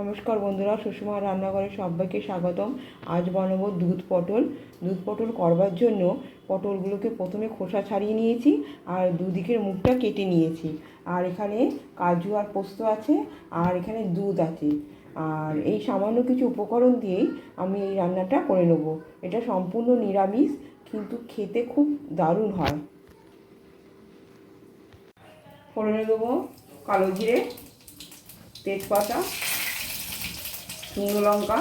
নমস্কার বন্ধুরা, সুষমা রান্নাঘরে সবাইকে স্বাগতম। আজ বানাবো দুধ পটল। দুধ পটল করবার জন্য পটলগুলোকে প্রথমে খোসা ছাড়িয়ে নিয়েছি আর দুদিকের মুখটা কেটে নিয়েছি। আর এখানে কাজু আর পোস্ত আছে আর এখানে দুধ আছে। আর এই সামান্য কিছু উপকরণ দিয়েই আমি এই রান্নাটা করে নেব। এটা সম্পূর্ণ নিরামিষ, কিন্তু খেতে খুব দারুণ হয়। ফোড়নে দেবো কালো জিরে, তেজপাতা শুকনো লঙ্কা,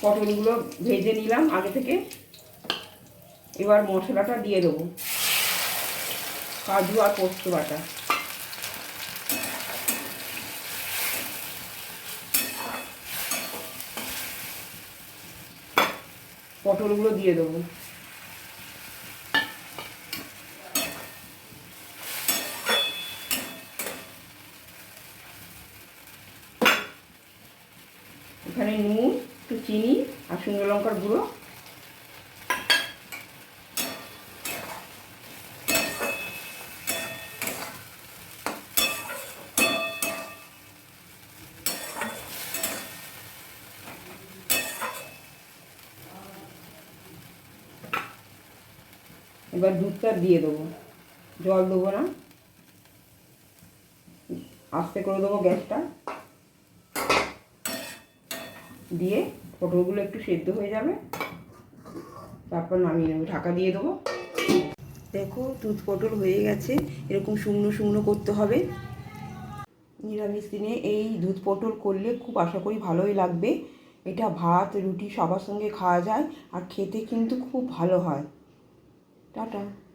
পটলগুলো ভেজে নিলাম আগে থেকে। এবার মশলাটা দিয়ে দেবো। কাজু আর পোস্ত বাটা। পটলগুলো দিয়ে দেবো। এখানে নুন, একটু চিনি আর শুকনো লঙ্কার গুঁড়ো। এবার দুধটা দিয়ে দেবো। জল দেবো না। আস্তে করে দেবো গ্যাসটা। দিয়ে পটলগুলো একটু সেদ্ধ হয়ে যাবে। তারপর নামিয়ে নেব, ঢাকা দিয়ে দেবো। দেখো, দুধ পটল হয়ে গেছে। এরকম শুকনো শুকনো করতে হবে। নিরামিষ দিনে এই দুধ পটল করলে খুব আশা করি ভালোই লাগবে। এটা ভাত, রুটি সবার সঙ্গে খাওয়া যায় আর খেতে কিন্তু খুব ভালো হয়। টাটা।